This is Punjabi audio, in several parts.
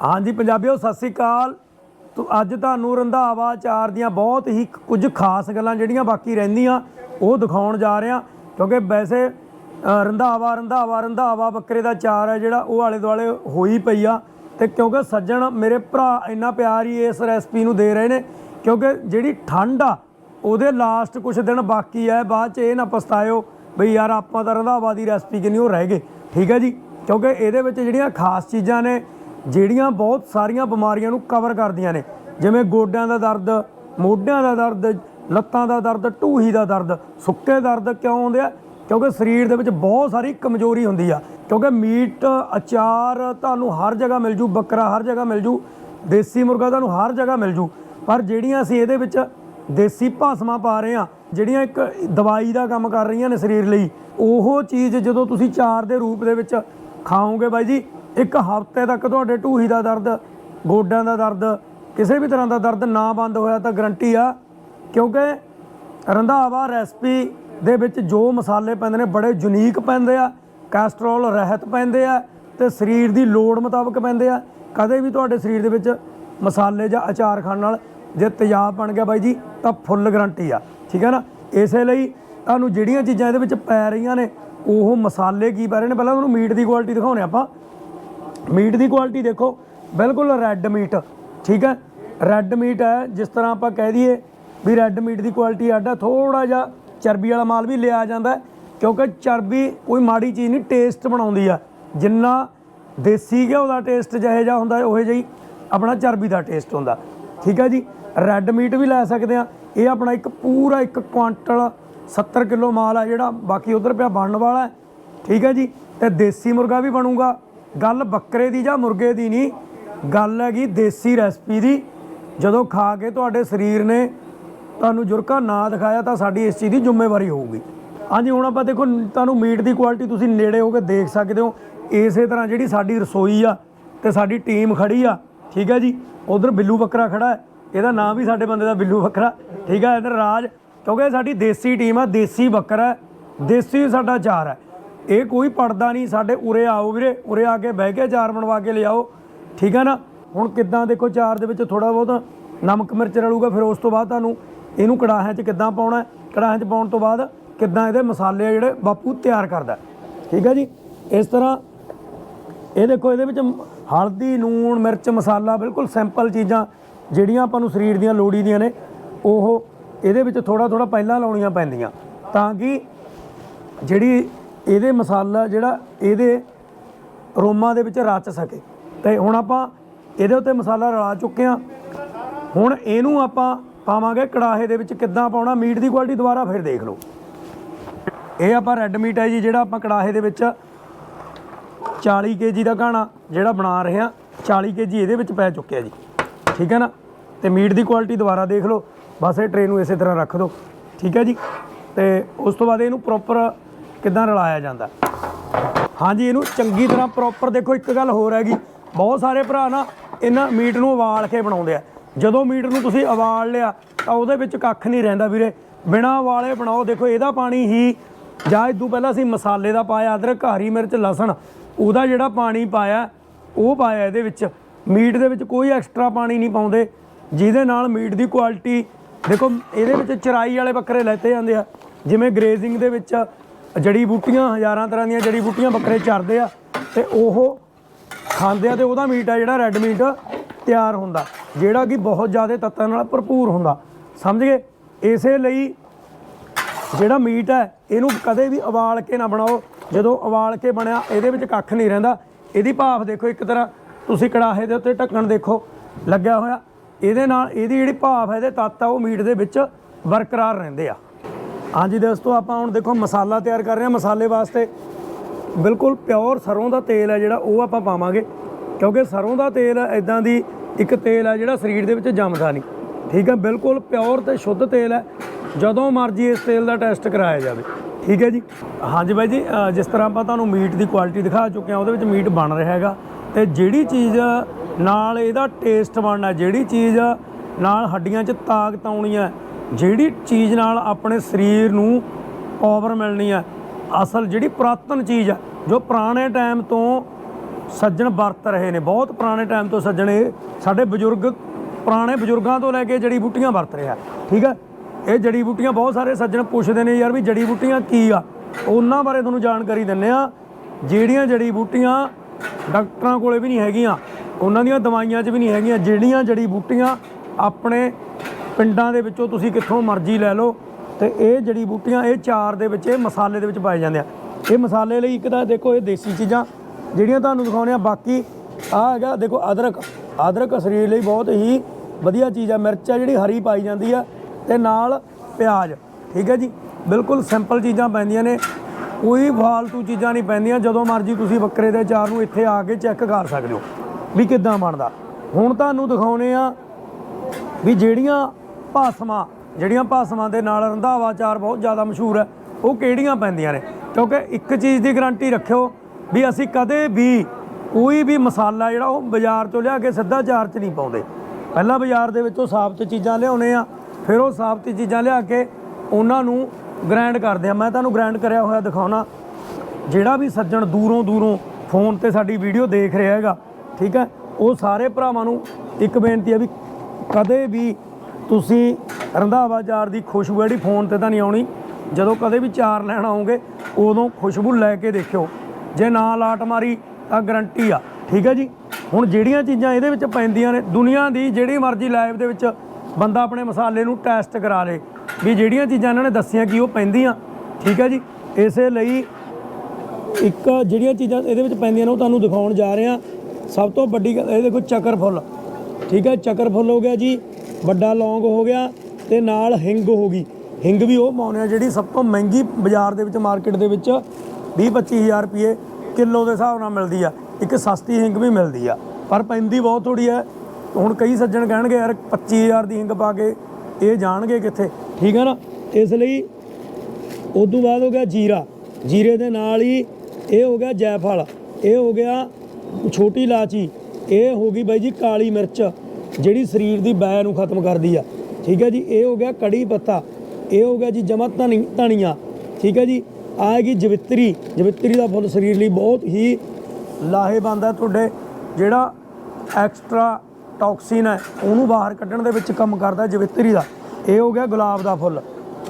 ਹਾਂਜੀ ਪੰਜਾਬੀਓ, ਸਤਿ ਸ੍ਰੀ ਅਕਾਲ। ਤੋ ਅੱਜ ਤੁਹਾਨੂੰ ਰੰਧਾਵਾ ਚਾਰ ਦੀਆਂ ਬਹੁਤ ਹੀ ਕੁਝ ਖਾਸ ਗੱਲਾਂ ਜਿਹੜੀਆਂ ਬਾਕੀ ਰਹਿੰਦੀਆਂ, ਉਹ ਦਿਖਾਉਣ ਜਾ ਰਹੇ। ਹਾਂ ਕਿਉਂਕਿ ਵੈਸੇ ਰੰਧਾਵਾ ਰੰਧਾਵਾ ਰੰਧਾਵਾ ਬੱਕਰੇ ਦਾ ਚਾਰ ਹੈ ਜਿਹੜਾ ਉਹ ਆਲੇ ਦੁਆਲੇ ਹੋਈ ਪਈ ਆ। ਤੇ ਕਿਉਂਕਿ ਸੱਜਣ ਮੇਰੇ ਭਰਾ ਇੰਨਾ ਪਿਆਰ ਹੀ ਇਸ ਰੈਸਪੀ ਨੂੰ ਦੇ ਰਹੇ ਨੇ, ਕਿਉਂਕਿ ਜਿਹੜੀ ਠੰਡ ਆ, ਉਹਦੇ ਲਾਸਟ ਕੁਝ ਦਿਨ ਬਾਕੀ ਹੈ, ਬਾਅਦ ਚ ਇਹ ਨਾ ਪਛਤਾਇਓ ਬਈ ਯਾਰ ਆਪਾਂ ਤਾਂ ਰੰਧਾਵਾ ਦੀ ਰੈਸਪੀ ਕਿੰਨੀ ਉਹ ਰਹਿ ਗਏ। ਠੀਕ ਹੈ ਜੀ? ਕਿਉਂਕਿ ਇਹਦੇ ਵਿੱਚ ਜਿਹੜੀਆਂ ਖਾਸ ਚੀਜ਼ਾਂ ਨੇ ਜਿਹੜੀਆਂ ਬਹੁਤ ਸਾਰੀਆਂ ਬਿਮਾਰੀਆਂ ਨੂੰ ਕਵਰ ਕਰਦੀਆਂ ਨੇ। ਜਿਵੇਂ ਗੋਡਿਆਂ ਦਾ ਦਰਦ, ਮੋਢਿਆਂ ਦਾ ਦਰਦ, ਲੱਤਾਂ ਦਾ ਦਰਦ, ਢੂਹੀ ਦਾ ਦਰਦ, ਸੁੱਕੇ ਦਰਦ ਕਿਉਂ ਆਉਂਦੇ ਆ? ਕਿਉਂਕਿ ਸਰੀਰ ਦੇ ਵਿੱਚ ਬਹੁਤ ਸਾਰੀ ਕਮਜ਼ੋਰੀ ਹੁੰਦੀ ਆ। ਕਿਉਂਕਿ ਮੀਟ, ਅਚਾਰ ਤੁਹਾਨੂੰ ਹਰ ਜਗ੍ਹਾ ਮਿਲ ਜੂ, ਬੱਕਰਾ ਹਰ ਜਗ੍ਹਾ ਮਿਲ ਜੂ, ਦੇਸੀ ਮੁਰਗਾ ਤੁਹਾਨੂੰ ਹਰ ਜਗ੍ਹਾ ਮਿਲ ਜੂ। ਪਰ ਜਿਹੜੀਆਂ ਅਸੀਂ ਇਹਦੇ ਵਿੱਚ ਦੇਸੀ ਭਾਸਮਾਂ ਪਾ ਰਹੇ ਆ, ਜਿਹੜੀਆਂ ਇੱਕ ਦਵਾਈ ਦਾ ਕੰਮ ਕਰ ਰਹੀਆਂ ਨੇ ਸਰੀਰ ਲਈ, ਉਹ ਚੀਜ਼ ਜਦੋਂ ਤੁਸੀਂ ਚਾਰ ਦੇ ਰੂਪ ਦੇ ਵਿੱਚ ਖਾਓਗੇ ਬਾਈ ਜੀ ਇੱਕ ਹਫ਼ਤੇ ਤੱਕ ਤੁਹਾਡੇ ਢੂਹੀ ਦਾ ਦਰਦ, ਗੋਡਿਆਂ ਦਾ ਦਰਦ, ਕਿਸੇ ਵੀ ਤਰ੍ਹਾਂ ਦਾ ਦਰਦ ਨਾ ਬੰਦ ਹੋਇਆ ਤਾਂ ਗਰੰਟੀ ਆ। ਕਿਉਂਕਿ ਰੰਧਾਵਾ ਰੈਸਪੀ ਦੇ ਵਿੱਚ ਜੋ ਮਸਾਲੇ ਪੈਂਦੇ ਨੇ, ਬੜੇ ਯੂਨੀਕ ਪੈਂਦੇ ਆ। ਕੈਸਟਰੋਲ ਰਹਿਤ ਪੈਂਦੇ ਆ ਤੇ ਸਰੀਰ ਦੀ ਲੋੜ ਮੁਤਾਬਕ ਪੈਂਦੇ ਆ। ਕਦੇ ਵੀ ਤੁਹਾਡੇ ਸਰੀਰ ਦੇ ਵਿੱਚ ਮਸਾਲੇ ਜਾਂ ਅਚਾਰ ਖਾਣ ਨਾਲ ਜੇ ਤੇਜ਼ਾਬ ਬਣ ਗਿਆ ਬਾਈ ਜੀ, ਤਾਂ ਫੁੱਲ ਗਰੰਟੀ ਆ। ਠੀਕ ਹੈ ਨਾ? ਇਸੇ ਲਈ ਤੁਹਾਨੂੰ ਜਿਹੜੀਆਂ ਚੀਜ਼ਾਂ ਇਹਦੇ ਵਿੱਚ ਪੈ ਰਹੀਆਂ ਨੇ, ਉਹ ਮਸਾਲੇ ਕੀ ਪੈ ਰਹੇ ਨੇ? ਪਹਿਲਾਂ ਤੁਹਾਨੂੰ ਮੀਟ ਦੀ ਕੁਆਲਿਟੀ ਦਿਖਾਉਣੇ ਆਪਾਂ। ਮੀਟ ਦੀ ਕੁਆਲਿਟੀ ਦੇਖੋ, ਬਿਲਕੁਲ ਰੈੱਡ ਮੀਟ ਠੀਕ ਹੈ? ਰੈੱਡ ਮੀਟ ਹੈ, ਜਿਸ ਤਰ੍ਹਾਂ ਆਪਾਂ ਕਹਿ ਦਈਏ ਵੀ ਰੈੱਡ ਮੀਟ ਦੀ ਕੁਆਲਿਟੀ ਅੱਡ ਹੈ ਥੋੜਾ ਜਿਹਾ ਚਰਬੀ ਵਾਲਾ ਮਾਲ ਵੀ ਲਿਆ ਜਾਂਦਾ ਕਿਉਂਕਿ ਚਰਬੀ ਕੋਈ ਮਾੜੀ ਚੀਜ਼ ਨਹੀਂ ਟੇਸਟ ਬਣਾਉਂਦੀ ਆ। ਜਿੰਨਾ ਦੇਸੀ ਘਿਓ ਦਾ ਟੇਸਟ ਜਿਹੇ ਜਿਹਾ ਹੁੰਦਾ, ਉਹੇ ਜਿਹੀ ਆਪਣਾ ਚਰਬੀ ਦਾ ਟੇਸਟ ਹੁੰਦਾ। ਠੀਕ ਹੈ ਜੀ? ਰੈੱਡ ਮੀਟ ਵੀ ਲੈ ਸਕਦੇ ਆ ਇਹ ਆਪਣਾ ਇੱਕ ਪੂਰਾ ਇੱਕ ਕੁਆਂਟਲ 70 ਕਿਲੋ ਮਾਲ ਆ ਜਿਹੜਾ ਬਾਕੀ ਉਧਰ ਪਿਆ ਬਣਨ ਵਾਲਾ ਠੀਕ ਹੈ ਜੀ? ਤੇ ਦੇਸੀ ਮੁਰਗਾ ਵੀ ਬਣੂਗਾ। ਗੱਲ ਬੱਕਰੇ ਦੀ ਜਾਂ ਮੁਰਗੇ ਦੀ ਨਹੀਂ, ਗੱਲ ਹੈਗੀ ਦੇਸੀ ਰੈਸਪੀ ਦੀ। ਜਦੋਂ ਖਾ ਕੇ ਤੁਹਾਡੇ ਸਰੀਰ ਨੇ ਤੁਹਾਨੂੰ ਜੁਰਕਾ ਨਾ ਦਿਖਾਇਆ ਤਾਂ ਸਾਡੀ ਇਸ ਚੀਜ਼ ਦੀ ਜ਼ਿੰਮੇਵਾਰੀ ਹੋਊਗੀ। ਹਾਂਜੀ, ਹੁਣ ਆਪਾਂ ਦੇਖੋ, ਤੁਹਾਨੂੰ ਮੀਟ ਦੀ ਕੁਆਲਿਟੀ ਤੁਸੀਂ ਨੇੜੇ ਹੋ ਕੇ ਦੇਖ ਸਕਦੇ ਹੋ। ਇਸੇ ਤਰ੍ਹਾਂ ਜਿਹੜੀ ਸਾਡੀ ਰਸੋਈ ਆ ਤੇ ਸਾਡੀ ਟੀਮ ਖੜੀ ਆ, ਠੀਕ ਹੈ ਜੀ? ਉਧਰ ਬਿੱਲੂ ਬੱਕਰਾ ਖੜਾ ਹੈ। ਇਹਦਾ ਨਾਮ ਵੀ ਸਾਡੇ ਬੰਦੇ ਦਾ ਬਿੱਲੂ ਬੱਕਰਾ, ਠੀਕ ਹੈ? ਇਧਰ ਰਾਜ, ਕਿਉਂਕਿ ਸਾਡੀ ਦੇਸੀ ਟੀਮ ਆ, ਦੇਸੀ ਬੱਕਰਾ ਦੇਸੀ ਸਾਡਾ ਚਾਰ ਹੈ। ਇਹ ਕੋਈ ਪੜਦਾ ਨਹੀਂ ਸਾਡੇ ਉਰੇ ਆਓ ਵੀਰੇ ਉਰੇ ਆ ਕੇ ਬਹਿ ਕੇ ਚਾਰ ਬਣਵਾ ਕੇ ਲਿਆਓ ਠੀਕ ਹੈ ਨਾ? ਹੁਣ ਕਿੱਦਾਂ ਦੇਖੋ ਚਾਰ ਦੇ ਵਿੱਚ ਥੋੜਾ ਬਹੁਤ ਨਮਕ ਮਿਰਚ ਰਲੂਗਾ ਫਿਰ ਉਸ ਤੋਂ ਬਾਅਦ ਤੁਹਾਨੂੰ ਇਹਨੂੰ ਕੜਾਹਾਂ 'ਚ ਕਿੱਦਾਂ ਪਾਉਣਾ ਹੈ, ਕੜਾਹਾਂ 'ਚ ਪਾਉਣ ਤੋਂ ਬਾਅਦ ਕਿੱਦਾਂ ਇਹਦੇ ਮਸਾਲੇ ਆ ਜਿਹੜੇ ਬਾਪੂ ਤਿਆਰ ਕਰਦਾ ਠੀਕ ਹੈ ਜੀ? ਇਸ ਤਰ੍ਹਾਂ ਇਹ ਦੇਖੋ ਇਹਦੇ ਵਿੱਚ ਹਲਦੀ ਨੂਣ ਮਿਰਚ ਮਸਾਲਾ ਬਿਲਕੁਲ ਸਿੰਪਲ ਚੀਜ਼ਾਂ ਜਿਹੜੀਆਂ ਆਪਾਂ ਨੂੰ ਸਰੀਰ ਦੀਆਂ ਲੋੜੀ ਦੀਆਂ ਨੇ ਉਹ ਇਹਦੇ ਵਿੱਚ ਥੋੜਾ ਥੋੜਾ ਪਹਿਲਾਂ ਲਾਉਣੀਆਂ ਪੈਂਦੀਆਂ ਤਾਂ ਕਿ ਜਿਹੜੀ ਇਹਦੇ ਮਸਾਲਾ ਜਿਹੜਾ ਇਹਦੇ ਰੋਮਾਂ ਦੇ ਵਿੱਚ ਰਚ ਸਕੇ। ਤੇ ਹੁਣ ਆਪਾਂ ਇਹਦੇ ਉੱਤੇ ਮਸਾਲਾ ਰਲਾ ਚੁੱਕੇ ਆ ਹੁਣ ਇਹਨੂੰ ਆਪਾਂ ਪਾਵਾਂਗੇ ਕੜਾਹੇ ਦੇ ਵਿੱਚ ਕਿੱਦਾਂ ਪਾਉਣਾ, ਮੀਟ ਦੀ ਕੁਆਲਿਟੀ ਦੁਬਾਰਾ ਫਿਰ ਦੇਖ ਲਓ। ਇਹ ਆਪਾਂ ਰੈੱਡ ਮੀਟ ਹੈ ਜੀ, ਜਿਹੜਾ ਆਪਾਂ ਕੜਾਹੇ ਦੇ ਵਿੱਚ 40 ਕੇਜੀ ਦਾ ਘਾਣਾ ਜਿਹੜਾ ਬਣਾ ਰਹੇ ਆ 40 ਕੇਜੀ ਇਹਦੇ ਵਿੱਚ ਪੈ ਚੁੱਕਿਆ ਜੀ। ਠੀਕ ਹੈ ਨਾ? ਤੇ ਮੀਟ ਦੀ ਕੁਆਲਿਟੀ ਦੁਬਾਰਾ ਦੇਖ ਲਓ। ਬਸ ਇਹ ਟਰੇ ਨੂੰ ਇਸੇ ਤਰ੍ਹਾਂ ਰੱਖ ਦਿਓ। ਠੀਕ ਹੈ ਜੀ? ਤੇ ਉਸ ਤੋਂ ਬਾਅਦ ਇਹਨੂੰ ਪ੍ਰੋਪਰ ਕਿੱਦਾਂ ਰਲਾਇਆ ਜਾਂਦਾ। ਹਾਂਜੀ, ਇਹਨੂੰ ਚੰਗੀ ਤਰ੍ਹਾਂ ਪ੍ਰੋਪਰ ਦੇਖੋ, ਇੱਕ ਗੱਲ ਹੋਰ ਹੈਗੀ। ਬਹੁਤ ਸਾਰੇ ਭਰਾ ਨਾ ਇਹਨਾਂ ਮੀਟ ਨੂੰ ਉਬਾਲ ਕੇ ਬਣਾਉਂਦੇ ਆ। ਜਦੋਂ ਮੀਟ ਨੂੰ ਤੁਸੀਂ ਉਬਾਲ ਲਿਆ, ਤਾਂ ਉਹਦੇ ਵਿੱਚ ਕੱਖ ਨਹੀਂ ਰਹਿੰਦਾ ਵੀਰੇ। ਬਿਨਾ ਉਬਾਲੇ ਬਣਾਓ, ਦੇਖੋ, ਇਹਦਾ ਪਾਣੀ ਹੀ ਜਾਂ ਇਦੋਂ ਪਹਿਲਾਂ ਅਸੀਂ ਮਸਾਲੇ ਦਾ ਪਾਇਆ, ਅਦਰਕ, ਹਰੀ ਮਿਰਚ, ਲਸਣ, ਉਹਦਾ ਜਿਹੜਾ ਪਾਣੀ ਪਾਇਆ, ਉਹ ਪਾਇਆ ਇਹਦੇ ਵਿੱਚ। ਮੀਟ ਦੇ ਵਿੱਚ ਕੋਈ ਐਕਸਟਰਾ ਪਾਣੀ ਨਹੀਂ ਪਾਉਂਦੇ, ਜਿਹਦੇ ਨਾਲ ਮੀਟ ਦੀ ਕੁਆਲਿਟੀ, ਦੇਖੋ, ਇਹਦੇ ਵਿੱਚ ਚਰਾਈ ਵਾਲੇ ਬੱਕਰੇ ਲੈਤੇ ਜਾਂਦੇ ਆ। ਜਿਵੇਂ ਗ੍ਰੇਜ਼ਿੰਗ ਦੇ ਵਿੱਚ ਜੜੀ ਬੂਟੀਆਂ, ਹਜ਼ਾਰਾਂ ਤਰ੍ਹਾਂ ਦੀਆਂ ਜੜੀ ਬੂਟੀਆਂ ਬੱਕਰੇ ਚਰਦੇ ਆ ਤੇ ਉਹ ਖਾਂਦੇ ਆ ਤੇ ਉਹਦਾ ਮੀਟ ਆ ਜਿਹੜਾ ਰੈੱਡ ਮੀਟ ਤਿਆਰ ਹੁੰਦਾ, ਜਿਹੜਾ ਕਿ ਬਹੁਤ ਜ਼ਿਆਦਾ ਤੱਤਾਂ ਨਾਲ ਭਰਪੂਰ ਹੁੰਦਾ। ਸਮਝ ਗਏ? ਇਸੇ ਲਈ ਜਿਹੜਾ ਮੀਟ ਹੈ ਇਹਨੂੰ ਕਦੇ ਵੀ ਉਬਾਲ ਕੇ ਨਾ ਬਣਾਓ। ਜਦੋਂ ਉਬਾਲ ਕੇ ਬਣਿਆ, ਇਹਦੇ ਵਿੱਚ ਕੱਖ ਨਹੀਂ ਰਹਿੰਦਾ। ਇਹਦੀ ਭਾਫ ਦੇਖੋ ਇੱਕ ਤਰ੍ਹਾਂ, ਤੁਸੀਂ ਕੜਾਹੇ ਦੇ ਉੱਤੇ ਢੱਕਣ ਦੇਖੋ, ਲੱਗਿਆ ਹੋਇਆ। ਇਹਦੇ ਨਾਲ, ਇਹਦੀ ਜਿਹੜੀ ਭਾਫ ਹੈ, ਇਹਦੇ ਤੱਤ ਆ, ਉਹ ਮੀਟ ਦੇ ਵਿੱਚ ਬਰਕਰਾਰ ਰਹਿੰਦੇ ਆ। ਹਾਂਜੀ ਦੋਸਤੋ, ਆਪਾਂ ਹੁਣ ਦੇਖੋ ਮਸਾਲਾ ਤਿਆਰ ਕਰ ਰਹੇ ਹਾਂ ਮਸਾਲੇ ਵਾਸਤੇ। ਬਿਲਕੁਲ ਪਿਓਰ ਸਰੋਂ ਦਾ ਤੇਲ ਹੈ ਜਿਹੜਾ, ਉਹ ਆਪਾਂ ਪਾਵਾਂਗੇ। ਕਿਉਂਕਿ ਸਰੋਂ ਦਾ ਤੇਲ ਇਦਾਂ ਦੀ ਇੱਕ ਤੇਲ ਹੈ ਜਿਹੜਾ ਸਰੀਰ ਦੇ ਵਿੱਚ ਜੰਮਦਾ ਨਹੀਂ। ਠੀਕ ਹੈ, ਬਿਲਕੁਲ ਪਿਓਰ ਤੇ ਸ਼ੁੱਧ ਤੇਲ ਹੈ। ਜਦੋਂ ਮਰਜ਼ੀ ਇਸ ਤੇਲ ਦਾ ਟੈਸਟ ਕਰਾਇਆ ਜਾਵੇ। ਠੀਕ ਹੈ ਜੀ? ਹਾਂਜੀ ਬਾਈ ਜੀ ਜਿਸ ਤਰ੍ਹਾਂ ਆਪਾਂ ਤੁਹਾਨੂੰ ਮੀਟ ਦੀ ਕੁਆਲਿਟੀ ਦਿਖਾ ਚੁੱਕੇ ਹਾਂ, ਉਹਦੇ ਵਿੱਚ ਮੀਟ ਬਣ ਰਿਹਾ ਹੈਗਾ। ਤੇ ਜਿਹੜੀ ਚੀਜ਼ ਨਾਲ ਇਹਦਾ ਟੇਸਟ ਬਣਨਾ, ਜਿਹੜੀ ਚੀਜ਼ ਨਾਲ ਹੱਡੀਆਂ 'ਚ ਤਾਕਤ ਆਉਣੀ ਹੈ ਜਿਹੜੀ ਚੀਜ਼ ਨਾਲ ਆਪਣੇ ਸਰੀਰ ਨੂੰ ਪਾਵਰ ਮਿਲਣੀ ਹੈ ਅਸਲ ਜਿਹੜੀ ਪੁਰਾਤਨ ਚੀਜ਼ ਹੈ ਜੋ ਪੁਰਾਣੇ ਟਾਈਮ ਤੋਂ ਸੱਜਣ ਵਰਤ ਰਹੇ ਨੇ, ਬਹੁਤ ਪੁਰਾਣੇ ਟਾਈਮ ਤੋਂ ਸੱਜਣ ਇਹ, ਸਾਡੇ ਬਜ਼ੁਰਗ, ਪੁਰਾਣੇ ਬਜ਼ੁਰਗਾਂ ਤੋਂ ਲੈ ਕੇ ਜੜੀ ਬੂਟੀਆਂ ਵਰਤ ਰਿਹਾ, ਠੀਕ ਹੈ ਇਹ ਜੜੀ ਬੂਟੀਆਂ ਬਹੁਤ ਸਾਰੇ ਸੱਜਣ ਪੁੱਛਦੇ ਨੇ, ਯਾਰ ਵੀ ਜੜੀ ਬੂਟੀਆਂ ਕੀ ਆ? ਉਹਨਾਂ ਬਾਰੇ ਤੁਹਾਨੂੰ ਜਾਣਕਾਰੀ ਦਿੰਨੇ ਆ, ਜਿਹੜੀਆਂ ਜੜੀ ਬੂਟੀਆਂ ਡਾਕਟਰਾਂ ਕੋਲੇ ਵੀ ਨਹੀਂ ਹੈਗੀਆਂ, ਉਹਨਾਂ ਦੀਆਂ ਦਵਾਈਆਂ 'ਚ ਵੀ ਨਹੀਂ ਹੈਗੀਆਂ, ਜਿਹੜੀਆਂ ਜੜੀ ਬੂਟੀਆਂ ਆਪਣੇ ਪਿੰਡਾਂ ਦੇ ਵਿੱਚੋਂ ਤੁਸੀਂ ਕਿੱਥੋਂ ਮਰਜ਼ੀ ਲੈ ਲਓ ਤੇ ਇਹ ਜੜੀ ਬੂਟੀਆਂ, ਇਹ ਚਾਰ ਦੇ ਵਿੱਚ, ਇਹ ਮਸਾਲੇ ਦੇ ਵਿੱਚ ਪਾਏ ਜਾਂਦੇ ਆ। ਇਹ ਮਸਾਲੇ ਲਈ ਇੱਕ ਤਾਂ ਦੇਖੋ ਇਹ ਦੇਸੀ ਚੀਜ਼ਾਂ, ਜਿਹੜੀਆਂ ਤੁਹਾਨੂੰ ਦਿਖਾਉਣੇ ਆ, ਬਾਕੀ ਆ ਹੈਗਾ, ਦੇਖੋ ਅਦਰਕ। ਅਦਰਕ ਸਰੀਰ ਲਈ ਬਹੁਤ ਹੀ ਵਧੀਆ ਚੀਜ਼ ਆ, ਮਿਰਚ ਆ ਜਿਹੜੀ ਹਰੀ ਪਾਈ ਜਾਂਦੀ ਆ, ਤੇ ਨਾਲ ਪਿਆਜ਼, ਠੀਕ ਹੈ ਜੀ? ਬਿਲਕੁਲ ਸਿੰਪਲ ਚੀਜ਼ਾਂ ਪੈਂਦੀਆਂ ਨੇ, ਕੋਈ ਫਾਲਤੂ ਚੀਜ਼ਾਂ ਨਹੀਂ ਪੈਂਦੀਆਂ, ਜਦੋਂ ਮਰਜ਼ੀ ਤੁਸੀਂ ਬੱਕਰੇ ਦੇ ਚਾਰ ਨੂੰ ਇੱਥੇ ਆ ਕੇ ਚੈੱਕ ਕਰ ਸਕਦੇ ਹੋ ਵੀ ਕਿੱਦਾਂ ਬਣਦਾ। ਹੁਣ ਤੁਹਾਨੂੰ ਦਿਖਾਉਣੇ ਆ ਵੀ ਜਿਹੜੀਆਂ ਭਾਸਮਾਂ, ਜਿਹੜੀਆਂ ਭਾਸਮਾਂ ਦੇ ਨਾਲ ਰੰਧਾਵਾ ਚਾਰ ਬਹੁਤ ਜ਼ਿਆਦਾ ਮਸ਼ਹੂਰ ਹੈ, ਉਹ ਕਿਹੜੀਆਂ ਪੈਂਦੀਆਂ ਨੇ? ਕਿਉਂਕਿ ਇੱਕ ਚੀਜ਼ ਦੀ ਗਾਰੰਟੀ ਰੱਖਿਓ ਵੀ ਅਸੀਂ ਕਦੇ ਵੀ ਕੋਈ ਵੀ ਮਸਾਲਾ ਜਿਹੜਾ ਉਹ ਬਾਜ਼ਾਰ ਤੋਂ ਲਿਆ ਕੇ ਸਿੱਧਾ ਚਾਰ 'ਚ ਨਹੀਂ ਪਾਉਂਦੇ। ਪਹਿਲਾਂ ਬਾਜ਼ਾਰ ਦੇ ਵਿੱਚੋਂ ਸਾਬਤ ਚੀਜ਼ਾਂ ਲਿਆਉਣੇ ਆ, ਫਿਰ ਉਹ ਸਾਬਤ ਚੀਜ਼ਾਂ ਲਿਆ ਕੇ ਉਹਨਾਂ ਨੂੰ ਗ੍ਰਾਈਂਡ ਕਰਦੇ ਆ। ਮੈਂ ਤੁਹਾਨੂੰ ਗ੍ਰਾਈਂਡ ਕਰਿਆ ਹੋਇਆ ਦਿਖਾਉਣਾ। ਜਿਹੜਾ ਵੀ ਸੱਜਣ ਦੂਰੋਂ ਦੂਰੋਂ ਫੋਨ ਤੇ ਸਾਡੀ ਵੀਡੀਓ ਦੇਖ ਰਿਹਾ ਹੈਗਾ, ਠੀਕ ਹੈ, ਉਹ ਸਾਰੇ ਭਰਾਵਾਂ ਨੂੰ ਇੱਕ ਬੇਨਤੀ ਹੈ ਵੀ ਕਦੇ ਵੀ ਤੁਸੀਂ ਰੰਧਾਵਾ ਚਾਰ ਦੀ ਖੁਸ਼ਬੂ ਜਿਹੜੀ ਫੋਨ ਤੇ ਤਾਂ ਨਹੀਂ ਆਉਣੀ, ਜਦੋਂ ਕਦੇ ਵੀ ਚਾਰ ਲੈਣ ਆਉਂਗੇ, ਉਦੋਂ ਖੁਸ਼ਬੂ ਲੈ ਕੇ ਦੇਖਿਓ। ਜੇ ਨਾ ਲਾਟ ਮਾਰੀ, ਤਾਂ ਗਰੰਟੀ ਆ। ਠੀਕ ਹੈ ਜੀ? ਹੁਣ ਜਿਹੜੀਆਂ ਚੀਜ਼ਾਂ ਇਹਦੇ ਵਿੱਚ ਪੈਂਦੀਆਂ ਨੇ, ਦੁਨੀਆ ਦੀ ਜਿਹੜੀ ਮਰਜ਼ੀ ਲਾਈਵ ਦੇ ਵਿੱਚ ਬੰਦਾ ਆਪਣੇ ਮਸਾਲੇ ਨੂੰ ਟੈਸਟ ਕਰਾ ਲੇ। ਵੀ ਜਿਹੜੀਆਂ ਚੀਜ਼ਾਂ ਇਹਨਾਂ ਨੇ ਦੱਸੀਆਂ ਕਿ ਉਹ ਪੈਂਦੀਆਂ। ਠੀਕ ਹੈ ਜੀ? ਇਸੇ ਲਈ ਇੱਕ ਜਿਹੜੀਆਂ ਚੀਜ਼ਾਂ ਇਹਦੇ ਵਿੱਚ ਪੈਂਦੀਆਂ ਨੇ, ਉਹ ਤੁਹਾਨੂੰ ਦਿਖਾਉਣ ਜਾ ਰਹੇ ਹਾਂ। ਸਭ ਤੋਂ ਵੱਡੀ ਗੱਲ, ਇਹ ਦੇਖੋ ਚੱਕਰ ਫੁੱਲ। ਠੀਕ ਹੈ? ਚੱਕਰ ਫੁੱਲ ਹੋ ਗਿਆ ਜੀ। ਵੱਡਾ ਲੌਂਗ ਹੋ ਗਿਆ ਤੇ ਨਾਲ ਹਿੰਗ ਹੋ ਗਈ। ਹਿੰਗ ਵੀ ਉਹ ਪਾਉਂਦੇ ਆ ਜਿਹੜੀ ਸਭ ਤੋਂ ਮਹਿੰਗੀ ਬਾਜ਼ਾਰ ਦੇ ਵਿੱਚ, ਮਾਰਕੀਟ ਦੇ ਵਿੱਚ 20 25000 ਰੁਪਏ ਕਿਲੋ ਦੇ ਹਿਸਾਬ ਨਾਲ ਮਿਲਦੀ ਆ। ਇੱਕ ਸਸਤੀ ਹਿੰਗ ਵੀ ਮਿਲਦੀ ਆ। ਪਰ ਪੈਂਦੀ ਬਹੁਤ ਥੋੜੀ ਹੈ ਹੁਣ ਕਈ ਸੱਜਣ ਕਹਿਣਗੇ, ਯਾਰ 25000 ਦੀ ਹਿੰਗ ਪਾ ਕੇ ਇਹ ਜਾਣਗੇ ਕਿੱਥੇ? ਠੀਕ ਹੈ ਨਾ? ਇਸ ਲਈ ਉਦੋਂ ਬਾਅਦ ਹੋ ਗਿਆ ਜੀਰਾ। ਜੀਰੇ ਦੇ ਨਾਲ ਹੀ ਇਹ ਹੋ ਗਿਆ ਜੈਫਲ। ਇਹ ਹੋ ਗਿਆ ਛੋਟੀ ਇਲਾਚੀ। ਇਹ ਹੋ ਗਈ ਬਾਈ ਜੀ ਕਾਲੀ ਮਿਰਚ। ਜਿਹੜੀ ਸਰੀਰ ਦੀ ਬੈ ਨੂੰ ਖਤਮ ਕਰਦੀ ਆ। ਠੀਕ ਹੈ ਜੀ, ਇਹ ਹੋ ਗਿਆ ਕੜੀ ਪੱਤਾ। ਇਹ ਹੋ ਗਿਆ ਜੀ ਜਮਾ ਧਨੀ, ਧਨੀਆ। ਠੀਕ ਹੈ ਜੀ ਆਏਗੀ ਜਵਿੱਤਰੀ। ਜਵਿੱਤਰੀ ਦਾ ਫੁੱਲ ਸਰੀਰ ਲਈ ਬਹੁਤ ਹੀ ਲਾਹੇਵੰਦ ਹੈ ਤੁਹਾਡੇ। ਜਿਹੜਾ ਐਕਸਟਰਾ ਟੌਕਸਿਨ ਹੈ ਉਹਨੂੰ ਬਾਹਰ ਕੱਢਣ ਦੇ ਵਿੱਚ ਕੰਮ ਕਰਦਾ ਜਵਿੱਤਰੀ ਦਾ। ਇਹ ਹੋ ਗਿਆ ਗੁਲਾਬ ਦਾ ਫੁੱਲ।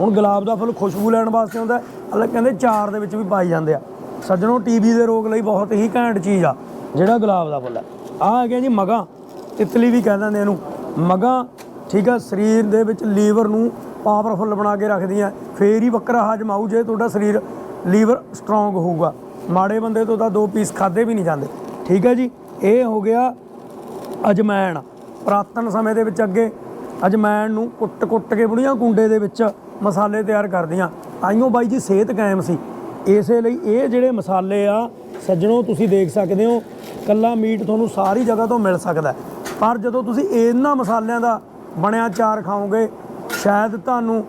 ਹੁਣ ਗੁਲਾਬ ਦਾ ਫੁੱਲ ਖੁਸ਼ਬੂ ਲੈਣ ਵਾਸਤੇ ਹੁੰਦਾ ਅਲੱਗ ਕਹਿੰਦੇ ਚਾਰ ਦੇ ਵਿੱਚ ਵੀ ਪਾਈ ਜਾਂਦੇ ਆ। ਸੱਜਣੋ ਟੀਬੀ ਦੇ ਰੋਗ ਲਈ ਬਹੁਤ ਹੀ ਘੈਂਟ ਚੀਜ਼ ਆ, ਜਿਹੜਾ ਗੁਲਾਬ ਦਾ ਫੁੱਲ ਹੈ ਆ ਆ ਗਿਆ ਜੀ ਮਗਾ। ਤਿਤਲੀ ਵੀ ਕਹਿ ਦਿੰਦੇ ਇਹਨੂੰ। ਮਗਾ, ਠੀਕ ਆ, ਸਰੀਰ ਦੇ ਵਿੱਚ ਲੀਵਰ ਨੂੰ ਪਾਵਰਫੁਲ ਬਣਾ ਕੇ ਰੱਖਦੀਆਂ। ਫੇਰ ਹੀ ਬੱਕਰਾ ਹਜਮ ਆਊ ਜੇ ਤੁਹਾਡਾ ਸਰੀਰ ਲੀਵਰ ਸਟਰੋਂਗ ਹੋਊਗਾ। ਮਾੜੇ ਬੰਦੇ ਤੋਂ ਤਾਂ ਦੋ ਪੀਸ ਖਾਦੇ ਵੀ ਨਹੀਂ ਜਾਂਦੇ। ਠੀਕ ਹੈ ਜੀ, ਇਹ ਹੋ ਗਿਆ ਅਜਮੈਣ। ਪ੍ਰਾਤਨ ਸਮੇਂ ਦੇ ਵਿੱਚ ਅੱਗੇ ਅਜਮੈਣ ਨੂੰ ਕੁੱਟ-ਕੁੱਟ ਕੇ ਬੁੜੀਆਂ ਕੁੰਡੇ ਦੇ ਵਿੱਚ ਮਸਾਲੇ ਤਿਆਰ ਕਰਦੀਆਂ। ਆਈਓ ਬਾਈ ਜੀ ਸਿਹਤ ਕਾਇਮ ਸੀ। ਇਸੇ ਲਈ ਇਹ ਜਿਹੜੇ ਮਸਾਲੇ ਆ, ਸੱਜਣੋ ਤੁਸੀਂ ਦੇਖ ਸਕਦੇ ਹੋ, ਕੱਲਾ ਮੀਟ ਤੁਹਾਨੂੰ ਸਾਰੀ ਜਗ੍ਹਾ ਤੋਂ ਮਿਲ ਸਕਦਾ। ਪਰ ਜਦੋਂ ਤੁਸੀਂ ਇਹਨਾਂ ਮਸਾਲਿਆਂ ਦਾ ਬਣਿਆ ਚਾਰ ਖਾਓਗੇ, ਸ਼ਾਇਦ ਤੁਹਾਨੂੰ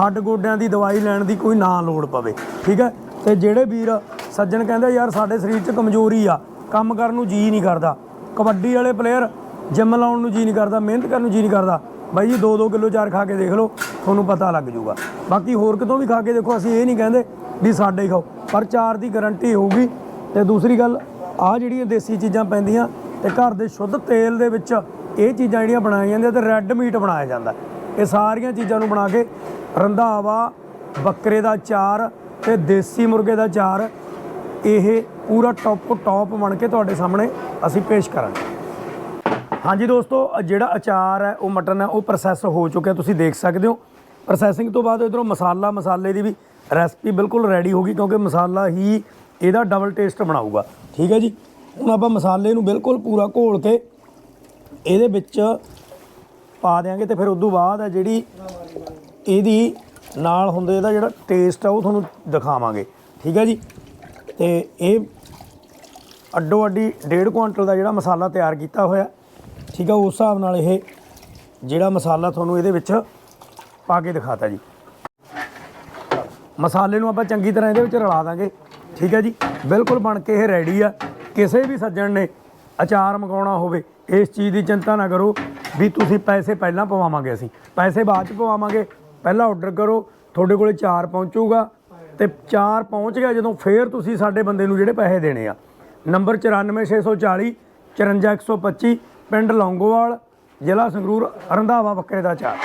ਹੱਡ ਗੋਡਿਆਂ ਦੀ ਦਵਾਈ ਲੈਣ ਦੀ ਕੋਈ ਨਾ ਲੋੜ ਪਵੇ। ਠੀਕ ਹੈ? ਤੇ ਜਿਹੜੇ ਵੀਰ ਸੱਜਣ ਕਹਿੰਦੇ, ਯਾਰ, ਸਾਡੇ ਸਰੀਰ 'ਚ ਕਮਜ਼ੋਰੀ ਆ, ਕੰਮ ਕਰਨ ਨੂੰ ਜੀ ਨਹੀਂ ਕਰਦਾ। ਕਬੱਡੀ ਵਾਲੇ ਪਲੇਅਰ ਜਿਮ ਲਾਉਣ ਨੂੰ ਜੀ ਨਹੀਂ ਕਰਦਾ, ਮਿਹਨਤ ਕਰਨ ਨੂੰ ਜੀ ਨਹੀਂ ਕਰਦਾ। ਬਾਈ ਜੀ 2-2 ਕਿਲੋ ਚਾਰ ਖਾ ਕੇ ਦੇਖ ਲਓ, ਤੁਹਾਨੂੰ ਪਤਾ ਲੱਗ ਜਾਊਗਾ। ਬਾਕੀ ਹੋਰ ਕਿਤੋਂ ਵੀ ਖਾ ਕੇ ਦੇਖੋ, ਅਸੀਂ ਇਹ ਨਹੀਂ ਕਹਿੰਦੇ ਵੀ ਸਾਡੇ ਹੀ ਖਾਓ, ਪਰ ਚਾਰ ਦੀ ਗਾਰੰਟੀ ਹੋਊਗੀ। ਤੇ ਦੂਸਰੀ ਗੱਲ ਆ ਜਿਹੜੀਆਂ ਦੇਸੀ ਚੀਜ਼ਾਂ ਪੈਂਦੀਆਂ ਤੇ ਘਰ ਦੇ ਸ਼ੁੱਧ ਤੇਲ ਦੇ ਵਿੱਚ ਇਹ ਚੀਜ਼ਾਂ ਜਿਹੜੀਆਂ ਬਣਾਈਆਂ ਜਾਂਦੀਆਂ ਤੇ ਰੈੱਡ ਮੀਟ ਬਣਾਇਆ ਜਾਂਦਾ। ਇਹ ਸਾਰੀਆਂ ਚੀਜ਼ਾਂ ਨੂੰ ਬਣਾ ਕੇ ਰੰਧਾਵਾ, ਬੱਕਰੇ ਦਾ ਚਾਰ ਤੇ ਦੇਸੀ ਮੁਰਗੇ ਦਾ ਚਾਰ, ਇਹ ਪੂਰਾ ਟੌਪ ਟੌਪ ਬਣ ਕੇ ਤੁਹਾਡੇ ਸਾਹਮਣੇ ਅਸੀਂ ਪੇਸ਼ ਕਰਾਂਗੇ। ਹਾਂਜੀ ਦੋਸਤੋ ਜਿਹੜਾ ਅਚਾਰ ਹੈ, ਉਹ ਮਟਨ ਹੈ, ਉਹ ਪ੍ਰੋਸੈਸ ਹੋ ਚੁੱਕਿਆ, ਤੁਸੀਂ ਦੇਖ ਸਕਦੇ ਹੋ। ਪ੍ਰੋਸੈਸਿੰਗ ਤੋਂ ਬਾਅਦ ਇਧਰੋਂ ਮਸਾਲਾ, ਮਸਾਲੇ ਦੀ ਵੀ ਰੈਸਪੀ ਬਿਲਕੁਲ ਰੈਡੀ ਹੋ ਗਈ, ਕਿਉਂਕਿ ਮਸਾਲਾ ਹੀ ਇਹਦਾ ਡਬਲ ਟੇਸਟ ਬਣਾਊਗਾ। ਠੀਕ ਹੈ ਜੀ? ਹੁਣ ਆਪਾਂ ਮਸਾਲੇ ਨੂੰ ਬਿਲਕੁਲ ਪੂਰਾ ਘੋਲ ਕੇ ਇਹਦੇ ਵਿੱਚ ਪਾ ਦਿਆਂਗੇ ਤੇ ਫਿਰ ਉਸ ਤੋਂ ਬਾਅਦ ਹੈ ਜਿਹੜੀ ਇਹਦੀ ਨਾਲ ਹੁੰਦੇ ਇਹਦਾ ਜਿਹੜਾ ਟੇਸਟ ਆ ਉਹ ਤੁਹਾਨੂੰ ਦਿਖਾਵਾਂਗੇ। ਠੀਕ ਹੈ ਜੀ? ਤੇ ਇਹ ਅੱਡੋ ਅੱਡੀ ਡੇਢ ਕੁਆਂਟਲ ਦਾ ਜਿਹੜਾ ਮਸਾਲਾ ਤਿਆਰ ਕੀਤਾ ਹੋਇਆ, ਠੀਕ ਆ, ਉਸ ਹਿਸਾਬ ਨਾਲ ਇਹ ਜਿਹੜਾ ਮਸਾਲਾ ਤੁਹਾਨੂੰ ਇਹਦੇ ਵਿੱਚ ਪਾ ਕੇ ਦਿਖਾਤਾ ਜੀ। ਮਸਾਲੇ ਨੂੰ ਆਪਾਂ ਚੰਗੀ ਤਰ੍ਹਾਂ ਇਹਦੇ ਵਿੱਚ ਰਲਾ ਦਾਂਗੇ। ਠੀਕ ਹੈ ਜੀ? ਬਿਲਕੁਲ ਬਣ ਕੇ ਇਹ ਰੈਡੀ ਆ। ਕਿਸੇ ਵੀ ਸੱਜਣ ਨੇ ਅਚਾਰ ਮੰਗਾਉਣਾ ਹੋਵੇ, ਇਸ ਚੀਜ਼ ਦੀ ਚਿੰਤਾ ਨਾ ਕਰੋ ਵੀ ਤੁਸੀਂ ਪੈਸੇ ਪਹਿਲਾਂ ਪਵਾਵਾਂਗੇ ਅਸੀਂ। ਪੈਸੇ ਬਾਅਦ ਚ ਪਵਾਵਾਂਗੇ, ਪਹਿਲਾਂ ਆਰਡਰ ਕਰੋ, ਤੁਹਾਡੇ ਕੋਲੇ ਚਾਰ ਪਹੁੰਚੂਗਾ ਤੇ ਚਾਰ ਪਹੁੰਚ ਗਿਆ ਜਦੋਂ ਫੇਰ ਤੁਸੀਂ ਸਾਡੇ ਬੰਦੇ ਨੂੰ ਜਿਹੜੇ ਪੈਸੇ ਦੇਣੇ ਆ। ਨੰਬਰ 94640 54125 ਪਿੰਡ ਲੌਂਗੋਵਾਲ, ਜ਼ਿਲ੍ਹਾ ਸੰਗਰੂਰ ਰੰਧਾਵਾ ਬੱਕਰੇ ਦਾ ਚਾਰ